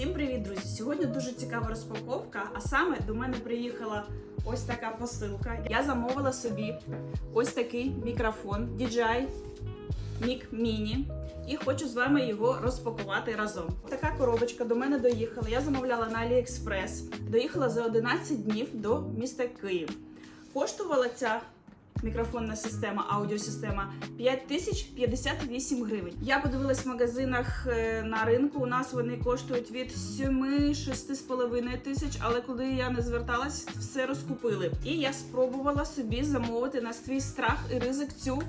Всім привіт, друзі! Сьогодні дуже цікава розпаковка. А саме до мене приїхала ось така посилка. Я замовила собі ось такий мікрофон DJI Mic Mini. І хочу з вами його розпакувати разом. Така коробочка до мене доїхала. Я замовляла на AliExpress. Доїхала за 11 днів до міста Київ. Коштувала ця мікрофонна система, аудіосистема 5058 гривень. Я подивилась в магазинах е, на ринку. У нас вони коштують від 7-6,5 тисяч, але коли я не зверталась, все розкупили. І я спробувала собі замовити на свій страх і ризик цю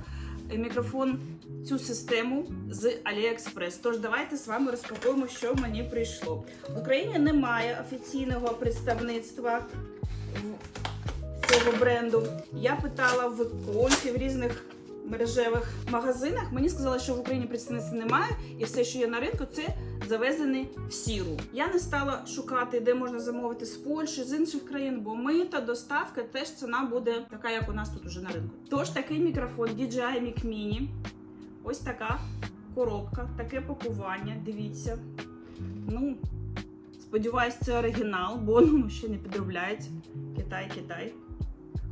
е, мікрофон, цю систему з AliExpress. Тож давайте з вами розпакуємо, що мені прийшло. В Україні немає офіційного представництва цього бренду. Я питала в конфі в різних мережевих магазинах. Мені сказали, що в Україні представництва немає, і все, що є на ринку, це завезений в сіру. Я не стала шукати, де можна замовити з Польщі, з інших країн, бо мита, доставка теж ціна буде така, як у нас тут уже на ринку. Тож такий мікрофон DJI Mic Mini. Ось така коробка, таке пакування. Дивіться. Ну, сподіваюсь, це оригінал, бо ну, ще не підробляють. Китай, Китай.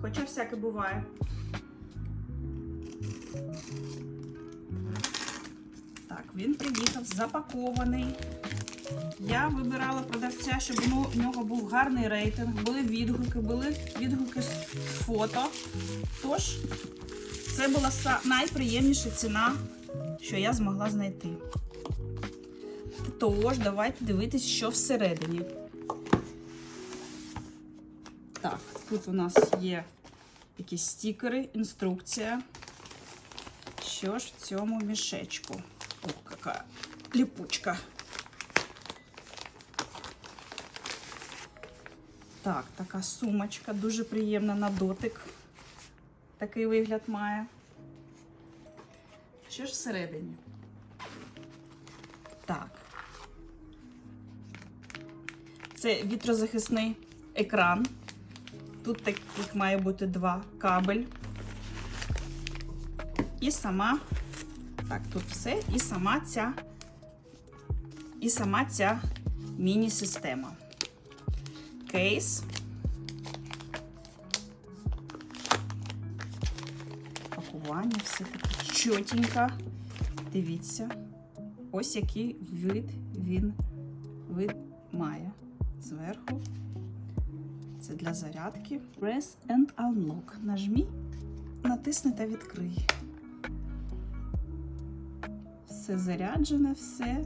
Хоча всяке буває. Так, він приїхав запакований. Я вибирала продавця, щоб в нього був гарний рейтинг, були відгуки, були відгуки з фото. Тож, це була найприємніша ціна, що я змогла знайти. Тож, давайте дивитись, що всередині. Так, тут у нас є якісь стікери, інструкція. Що ж в цьому мішечку? О, яка ліпучка. Так, така сумочка, дуже приємна на дотик. Такий вигляд має. Що ж всередині? Так. Це вітрозахисний екран. Тут таких має бути два кабель. І сама, так, тут все, і сама ця, і сама ця міні-система. Кейс. Пакування, все таке чотенько. Дивіться, ось який вид він вид має зверху. Це для зарядки. Press and Unlock. Нажмі, натисни та відкрий. Все заряджене, все.